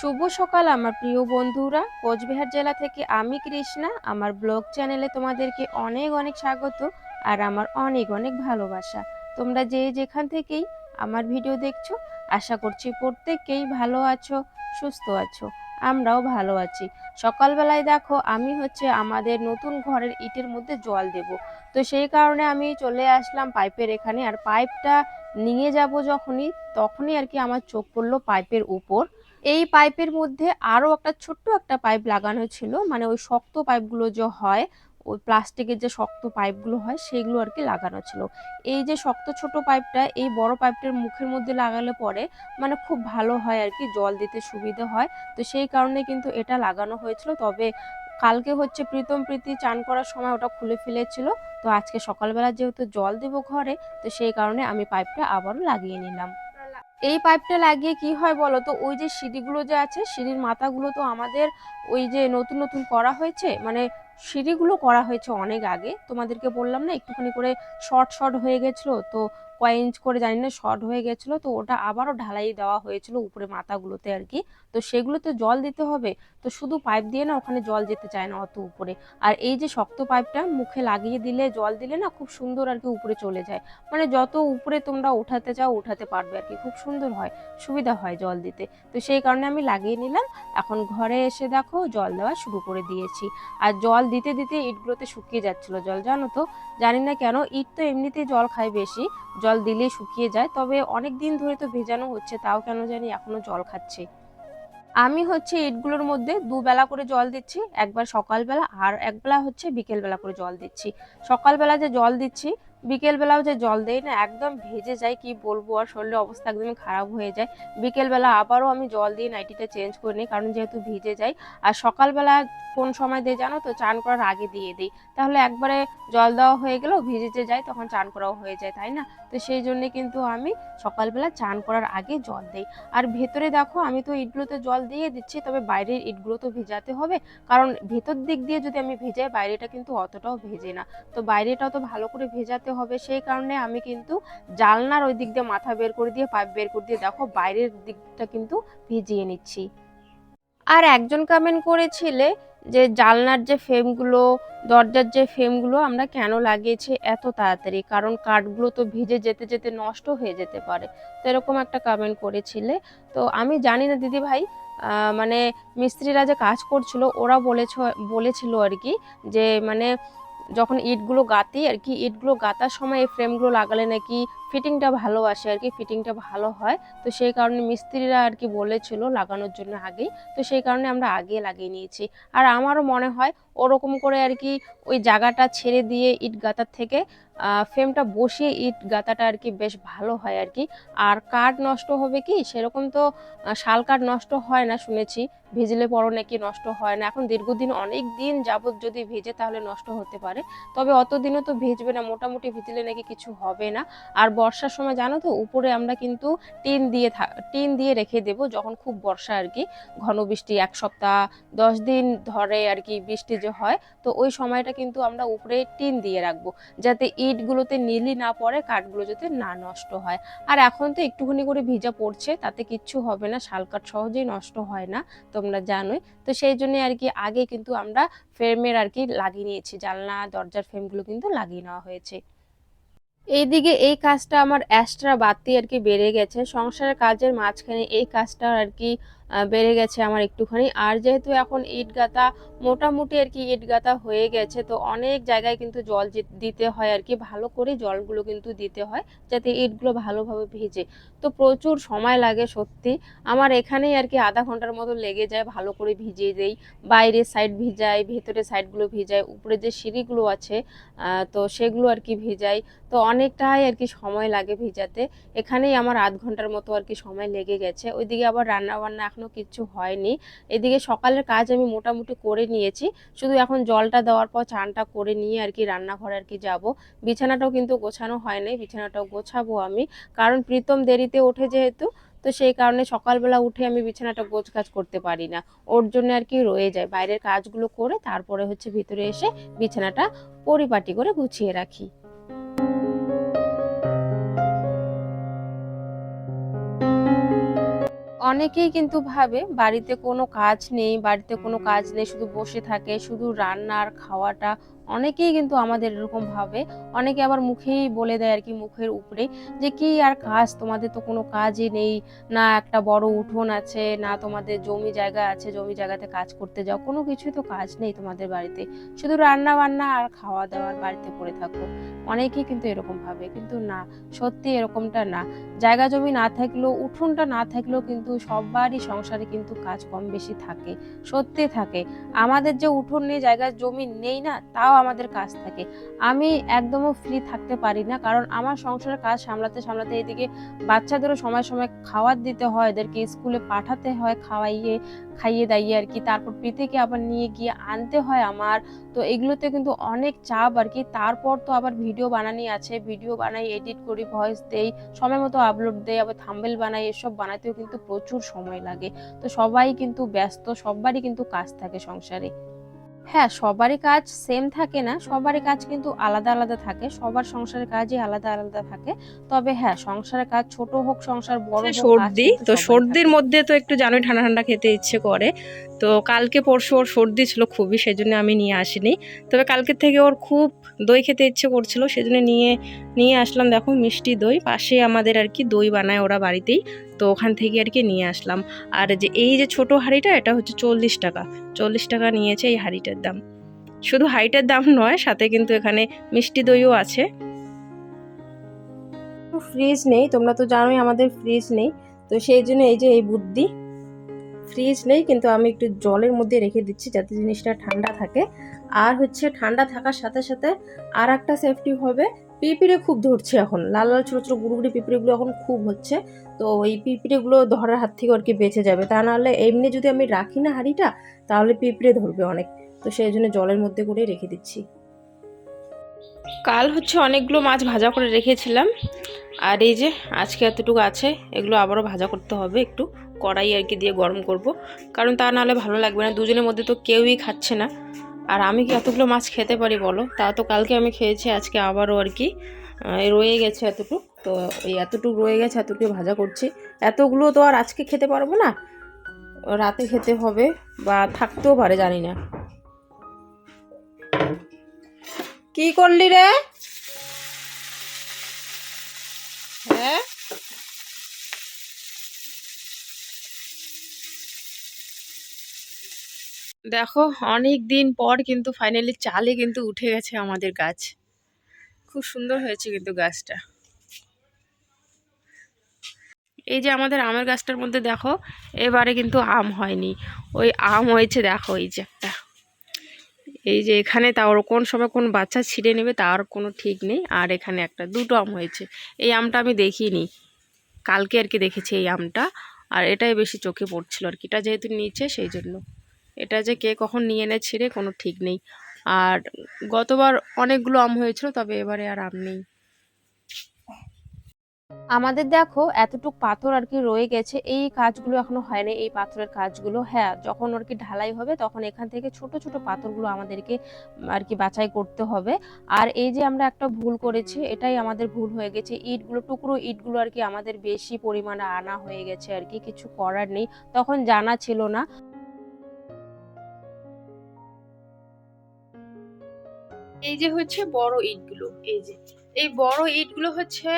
শুভ সকাল আমার প্রিয় বন্ধুরা। কোচবিহার জেলা থেকে আমি কৃষ্ণা। আমার ব্লগ চ্যানেলে তোমাদেরকে অনেক অনেক স্বাগত আর আমার অনেক অনেক ভালোবাসা। তোমরা যে যেখান থেকেই আমার ভিডিও দেখছ, আশা করছি প্রত্যেককেই ভালো আছো, সুস্থ আছো, আমরাও ভালো আছি। সকালবেলায় দেখো, আমি হচ্ছে আমাদের নতুন ঘরের ইটের মধ্যে জল দেব। তো সেই কারণে আমি চলে আসলাম পাইপের এখানে আর পাইপটা নিয়ে যাব যখনই, তখনই আর কি আমার চোখ পড়ল পাইপের উপর। এই পাইপের মধ্যে আরও একটা ছোট্ট একটা পাইপ লাগানো ছিল মানে ওই শক্ত পাইপগুলো যে হয়, ওই প্লাস্টিকের যে শক্ত পাইপগুলো হয়, সেগুলো আর কি লাগানো ছিল। এই যে শক্ত ছোট পাইপটা, এই বড় পাইপটার মুখের মধ্যে লাগালে পরে মানে খুব ভালো হয় আর কি, জল দিতে সুবিধা হয়। তো সেই কারণে কিন্তু এটা লাগানো হয়েছিল। তবে কালকে হচ্ছে প্রীতম প্রীতি চান করার সময় ওটা খুলে ফেলেছিল। তো আজকে সকালবেলা যেহেতু জল দেবো ঘরে, তো সেই কারণে আমি পাইপটা আবারও লাগিয়ে নিলাম। এই পাইপটা লাগিয়ে কি হয় বলো তো? ওই যে সিঁড়িগুলো যে আছে, সিঁড়ির মাথাগুলো তো আমাদের ওই যে নতুন নতুন করা হয়েছে মানে সিঁড়িগুলো করা হয়েছে অনেক আগে। তোমাদেরকে বললাম না, একটুখানি করে শর্ট শর্ট হয়ে গেছিল, তো ইঞ্চ করে জানি না শর্ট হয়ে গেছিল, তো ওটা আবারও ঢালাই দেওয়া হয়েছিল উপরে মাথাগুলোতে আর কি। তো সেগুলোতে জল দিতে হবে, তো শুধু পাইপ দিয়ে না ওখানে জল যেতে চায় না অত উপরে। আর এই যে শক্ত পাইপটা মুখে লাগিয়ে দিলে, জল দিলে না খুব সুন্দর আর কি উপরে চলে যায়। মানে যত উপরে তোমরা উঠাতে চাও উঠাতে পারবে আর কি, খুব সুন্দর হয়, সুবিধা হয় জল দিতে। তো সেই কারণে আমি লাগিয়ে নিলাম, এখন ঘরে এসে দেখো জল দেওয়া শুরু করে দিয়েছি। আর জল দিতে দিতে ইটগুলোতে শুকিয়ে যাচ্ছিল জল, জানো তো? জানি না কেন, ইট তো এমনিতেই জল খায় বেশি, জল দিলেই শুকিয়ে যায়, তবে অনেক দিন ধরে তো ভেজানো হচ্ছে, তাও কেন জানি এখনও জল খাচ্ছে। আমি হচ্ছে ইটগুলোর মধ্যে দুবেলা করে জল দিচ্ছি, একবার সকালবেলা আর একবেলা হচ্ছে বিকেলবেলা করে জল দিচ্ছি। সকালবেলা যে জল দিচ্ছি বিকেলবেলাও যে জল দেই না, একদম ভেজে যায়, কি বলব? আর শরীরের অবস্থা একদমই খারাপ হয়ে যায়। বিকেলবেলা আবারও আমি জল দিয়ে নাইটিটা চেঞ্জ করে নিই, কারণ যেহেতু ভিজে যায়। আর সকালবেলা কোন সময় দিয়ে জানো তো? চান করার আগে দিয়ে দিই। তাহলে একবারে জল দেওয়া হয়ে গেলেও ভিজে যে যায়, তখন চান করাও হয়ে যায়, তাই না? তো সেই জন্য কিন্তু আমি সকালবেলা চান করার আগে জল দিই। আর ভেতরে দেখো, আমি তো ইটগুলোতে জল দিয়ে দিচ্ছি, তবে বাইরের ইটগুলো তো ভেজাতে হবে। কারণ ভেতর দিক দিয়ে যদি আমি ভেজাই, বাইরেটা কিন্তু অতটাও ভেজে না। তো বাইরেটাও তো ভালো করে ভেজাতে হবে। সেই কারণে আমি কিন্তু জালনার ওই দিক দিয়ে মাথা বের করে দিয়ে, পাইপ বের করে দিয়ে দেখো বাইরের দিকটা কিন্তু ভিজিয়ে নিচ্ছি। আর একজন কমেন্ট করেছিলে যে জালনার যে ফ্রেমগুলো দরজার যে ফ্রেমগুলো আমরা কেন লাগিয়েছি এত তাড়াতাড়ি? কারণ কাঠগুলো তো ভিজে যেতে যেতে নষ্ট হয়ে যেতে পারে। তো এরকম একটা কমেন্ট করেছিলে। তো আমি জানি না দিদি ভাই মানে মিস্ত্রিরা যে কাজ করছিল, ওরা বলেছ, বলেছিল আর কি যে মানে যখন ইটগুলো গাঁতি আর কি, ইটগুলো গাঁতার সময় এই ফ্রেমগুলো লাগালে নাকি ফিটিংটা ভালো আসে আর কি, ফিটিংটা ভালো হয়। তো সেই কারণে মিস্ত্রিরা আর কি বলেছিল লাগানোর জন্য আগেই। তো সেই কারণে আমরা আগে লাগিয়ে নিয়েছি। আর আমারও মনে হয় ওরকম করে আর কি ওই জায়গাটা ছেড়ে দিয়ে ইট গাঁতার থেকে ফ্রেমটা বসিয়ে ইট গাঁথাটা আর কি বেশ ভালো হয় আর কি। আর কাঠ নষ্ট হবে কি? সেরকম তো শাল কাঠ নষ্ট হয় না শুনেছি। ভিজলে পরও নাকি নষ্ট হয় না। এখন দীর্ঘদিন অনেক দিন যাবত যদি ভেজে তাহলে নষ্ট হতে পারে। তবে অত দিনও তো ভিজবে না, মোটামুটি ভিজলে নাকি কিছু হবে না। আর বর্ষার সময় জানো তো, উপরে আমরা কিন্তু টিন দিয়ে টিন দিয়ে রেখে দেব যখন খুব বর্ষা আর কি। ঘন বৃষ্টি এক সপ্তাহ, দশ দিন ধরে আর কি বৃষ্টি যে হয়, তো ওই সময়টা কিন্তু আমরা উপরে টিন দিয়ে রাখব, যাতে ইটগুলোতে নীলি না পড়ে, কাঠগুলো যাতে না নষ্ট হয়। আর এখন তো একটুখানি করে ভিজা পড়ছে, তাতে কিচ্ছু হবে না, শাল কাঠ সহজেই নষ্ট হয় না, তোমরা জানোই। তো সেই জন্য আর কি আগে কিন্তু আমরা ফ্রেমের আর কি লাগিয়ে নিয়েছি, জানলা, দরজার ফ্রেমগুলো কিন্তু লাগিয়ে নেওয়া হয়েছে। এইদিকে এই কাজটা আমার এক্সট্রা বাড়তি আর কি বেড়ে গেছে, সংসারের কাজের মাঝখানে এই কাজটা আর কি বেড়ে গেছে আমার একটুখানি। আর যেহেতু এখন ইট গাঁথা মোটামুটি আর কি ইট গাঁথা হয়ে গেছে, তো অনেক জায়গায় কিন্তু জল দিতে হয় আর কি, ভালো করে জলগুলো কিন্তু দিতে হয় যাতে ইটগুলো ভালোভাবে ভিজে। তো প্রচুর সময় লাগে সত্যি। আমার এখানেই আর কি আধা ঘণ্টার মতো লেগে যায় ভালো করে ভিজিয়ে দেই। বাইরের সাইড ভিজাই, ভেতরের সাইডগুলো ভিজাই, উপরে যে সিঁড়িগুলো আছে তো সেগুলো আর কি ভিজাই। তো অনেকটাই আর কি সময় লাগে ভিজাতে। এখানেই আমার আধ ঘণ্টার মতো আর কি সময় লেগে গেছে। ওইদিকে আবার রান্না বান্না এখনও কিচ্ছু হয়নি। এদিকে সকালের কাজ আমি মোটামুটি করে নিয়েছি। শুধু এখন জলটা দেওয়ার পর চানটা করে নিয়ে আর কি রান্নাঘরে আর কি যাব। বিছানাটাও কিন্তু গোছানো হয়নি, বিছানাটাও গোছাবো আমি। কারণ প্রীতম দেরিতে ওঠে যেহেতু, তো সেই কারণে সকালবেলা উঠে আমি বিছানাটা গোছ কাজ করতে পারি না। ওর জন্য আর কি রয়ে যায়। বাইরের কাজগুলো করে তারপরে হচ্ছে ভিতরে এসে বিছানাটা পরিপাটি করে গুছিয়ে রাখি। অনেকেই কিন্তু ভাবে বাড়িতে কোনো কাজ নেই, বাড়িতে কোনো কাজ নেই, শুধু বসে থাকে, শুধু রান্নার খাওয়াটা। অনেকেই কিন্তু আমাদের এরকম ভাবে। অনেকে আবার মুখেই বলে দেয় আর কি মুখের উপরে যে, কি আর কাজ? তোমাদের তো কোনো কাজই নেই। না একটা বড় উঠোন আছে, না তোমাদের জমি জায়গা আছে, জমি জায়গাতে কাজ করতে যাও। কোনো কিছুই তো কাজ নেই তোমাদের বাড়িতে। শুধু রান্না বান্না আর খাওয়া দাওয়ার বাড়িতে পড়ে থাকো। অনেকেই কিন্তু এরকম ভাবে। কিন্তু না, সত্যি এরকমটা না। জায়গা জমি না থাকলেও, উঠোনটা না থাকলেও কিন্তু সবারই সংসারে কিন্তু কাজ কম বেশি থাকে, সত্যি থাকে। আমাদের যে উঠোন নেই জায়গা জমি নেই না, তাও আমাদের কাজ থাকে। আমি একদমও ফ্রি থাকতে পারি না, কারণ আমার সংসারের কাজ সামলাতে সামলাতে এদিকে বাচ্চাদেরও সময় সময় খাবার দিতে হয়, এদেরকে স্কুলে পাঠাতে হয়, খাওয়াইয়ে, খাইয়ে দাইয়ে আর কি। তারপর প্রীতিকে আবার নিয়ে গিয়ে আনতে হয় আমার। তো এগুলোতে কিন্তু অনেক চাপ আর কি। তারপর তো আবার ভিডিও বানানি আছে, ভিডিও বানাই এডিট করি ভয়েস দেই, সময় মতো আপলোড দেই, আবার থাম্বেল বানাই, এসব বানাতেও কিন্তু প্রচুর সময় লাগে। তো সবাই কিন্তু ব্যস্ত সবারই কিন্তু কাজ থাকে সংসারে। হ্যাঁ সবারই কাজ সেম থাকে না সবারই কাজ কিন্তু আলাদা আলাদা থাকে সবার সংসারের কাজই আলাদা আলাদা থাকে। তবে হ্যাঁ সংসারের কাজ ছোট হোক সংসার বড় হোক সর্দি? তো সর্দির মধ্যে তো একটু জানোই ঠান্ডা ঠান্ডা খেতে ইচ্ছে করে। তো কালকে পরশু ওর সর্দি ছিল খুবই সেই জন্য আমি নিয়ে আসিনি। তবে কালকের থেকে ওর খুব দই খেতে ইচ্ছে করছিল, সেজন্য নিয়ে নিয়ে আসলাম। দেখো মিষ্টি দই, পাশে আমাদের আর কি দই বানায় ওরা বাড়িতেই, তো ওখান থেকে আর কি নিয়ে আসলাম। আর যে, এই যে ছোট হাঁড়িটা, এটা হচ্ছে চল্লিশ টাকা। চল্লিশ টাকা নিয়েছে এই হাঁড়িটার দাম। শুধু হাঁড়িটার দাম নয়, সাথে কিন্তু এখানে মিষ্টি দইও আছে। ফ্রিজ নেই, তোমরা তো জানোই আমাদের ফ্রিজ নেই। তো সেই জন্য এই যে, এই বুদ্ধি ফ্রিজ নেই, কিন্তু আমি একটু জলের মধ্যে রেখে দিচ্ছি যাতে জিনিসটা ঠান্ডা থাকে। আর হচ্ছে ঠান্ডা থাকার সাথে সাথে আর একটা সেফটি হবে, পিঁপড়ে খুব ধরছে এখন। লাল লাল ছোটো ছোটো গুড়ি গুড়ি পিঁপড়েগুলো এখন খুব হচ্ছে। তো এই পিঁপড়েগুলো ধরার হাত থেকে আর কি বেঁচে যাবে? তা নাহলে এমনি যদি আমি রাখি না হাঁড়িটা, তাহলে পিঁপড়ে ধরবে অনেক। তো সেই জন্য জলের মধ্যে করেই রেখে দিচ্ছি। কাল হচ্ছে অনেকগুলো মাছ ভাজা করে রেখেছিলাম। আর এই যে আজকে এতটুকু আছে, এগুলো আবারও ভাজা করতে হবে, একটু কড়াই আর কি দিয়ে গরম করব। কারণ তা নাহলে ভালো লাগবে না, দুজনের মধ্যে তো কেউই খাচ্ছে না। আর আমি কি এতগুলো মাছ খেতে পারি বলো? তা তো কালকে আমি খেয়েছি, আজকে আবারও আর কি রয়ে গেছে এতটুকু। তো এই এতটুকু রয়ে গেছে এতটুকু ভাজা করছি। এতগুলো তো আর আজকে খেতে পারব না। রাতে খেতে হবে বা থাকতেও পারে, জানি না। কি করলি রে? হ্যাঁ? দেখো অনেক দিন পর কিন্তু ফাইনালি চালে কিন্তু উঠে গেছে আমাদের গাছ। খুব সুন্দর হয়েছে কিন্তু গাছটা। এই যে আমাদের আমের গাছটার মধ্যে দেখো, এবারে কিন্তু আম হয়নি। ওই আম হয়েছে, দেখো, এই যে একটা এই যে এখানে তা ওর কোন সময় কোন বাচ্চা ছিঁড়ে নেবে তার কোনো ঠিক নেই। আর এখানে একটা দুটো আম হয়েছে। এই আমটা আমি দেখিনি। কালকে আর কি দেখেছি এই আমটা। আর এটাই বেশি চোখে পড়ছিল আর কি। এটা যেহেতু নিচে, সেই জন্য। এটা যে কে কখন নিয়ে এনে ছিঁড়ে কোনো ঠিক নেই। আর গতবার অনেকগুলো আম হয়েছিল, তবে এবারে আর আম নেই। আমাদের দেখো এতটুক পাথর আর কি রয়ে গেছে, এই কাজগুলো এখনও হয়নি, এই পাথরের কাজগুলো। হ্যাঁ যখন আর কি ঢালাই হবে, তখন এখান থেকে ছোট ছোট পাথরগুলো আমাদেরকে আর কি বাছাই করতে হবে। আর এই যে আমরা একটা ভুল করেছি, এটাই আমাদের ভুল হয়ে গেছে। ইটগুলো, টুকরো ইটগুলো আর কি আমাদের বেশি পরিমাণে আনা হয়ে গেছে আর কি, কিছু করার নেই। তখন জানা ছিল না। এই যে হচ্ছে বড় ইটগুলো, এই যে, এই বড় ইটগুলো হচ্ছে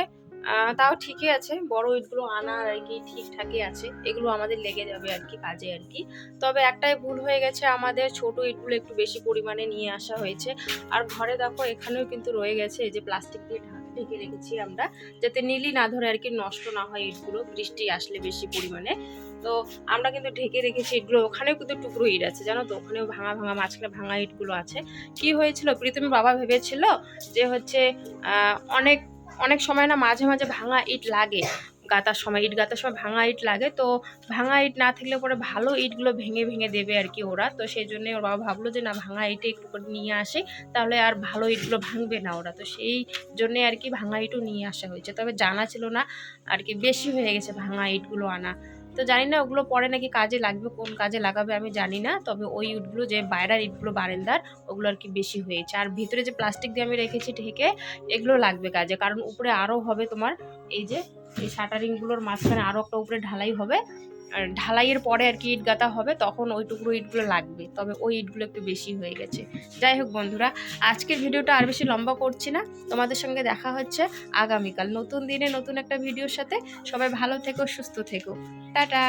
তাও ঠিকই আছে। বড় ইটগুলো আনা আর কি ঠিকঠাকই আছে। এগুলো আমাদের লেগে যাবে আর কি কাজে আর কি। তবে একটাই ভুল হয়ে গেছে, আমাদের ছোট ইটগুলো একটু বেশি পরিমাণে নিয়ে আসা হয়েছে। আর ঘরে দেখো, এখানেও কিন্তু রয়ে গেছে, এই যে প্লাস্টিক দিয়ে ঢাকা রেখেছি আমরা, যাতে নীলি না ধরে আর কি নষ্ট না হয় ইটগুলো, বৃষ্টি আসলে বেশি পরিমাণে। তো আমরা কিন্তু ঢেকে রেখেছি ইটগুলো, ওখানেও কিন্তু টুকরো ইট আছে, জানো তো? ওখানেও ভাঙা ভাঙা, মাঝখানে ভাঙা ইটগুলো আছে। কি হয়েছিল? প্রীতমের বাবা ভেবেছিল যে হচ্ছে অনেক অনেক সময় না মাঝে মাঝে ভাঙা ইট লাগে। গাতার সময়, ইট গাতার সময় ভাঙা ইট লাগে। তো ভাঙা ইট না থাকলে পরে ভালো ইটগুলো ভেঙে ভেঙে দেবে আর কি ওরা। তো সেই জন্য ওর বাবা ভাবলো যে, না, ভাঙা ইটে একটু করে নিয়ে আসে। তাহলে আর ভালো ইটগুলো ভাঙবে না ওরা। তো সেই জন্যে আর কি ভাঙা ইটও নিয়ে আসা হয়েছে। তবে জানা ছিল না আর কি, বেশি হয়ে গেছে ভাঙা ইটগুলো আনা। তো জানি না ওগুলো পরে নাকি কাজে লাগবে, কোন কাজে লাগাবে আমি জানি না। তবে ওই ইটগুলো যে বাইরের ইটগুলো বারেন্দার, ওগুলো আর কি বেশি হয়েছে। আর ভিতরে যে প্লাস্টিক দিয়ে আমি রেখেছি ঢেকে, এগুলো লাগবে কাজে। কারণ উপরে আরও হবে তোমার, এই যে এই শাটারিংগুলোর মাঝখানে আরও একটা উপরে ঢালাই হবে। ঢালাইয়ের পরে আর কি ইট গাঁথা হবে, তখন ওই টুকরো ইটগুলো লাগবে। তবে ওই ইটগুলো একটু বেশি হয়ে গেছে। যাই হোক বন্ধুরা, আজকের ভিডিওটা আর বেশি লম্বা করছি না। তোমাদের সঙ্গে দেখা হচ্ছে আগামীকাল নতুন দিনে নতুন একটা ভিডিওর সাথে। সবাই ভালো থেকো, সুস্থ থেকো। টাটা!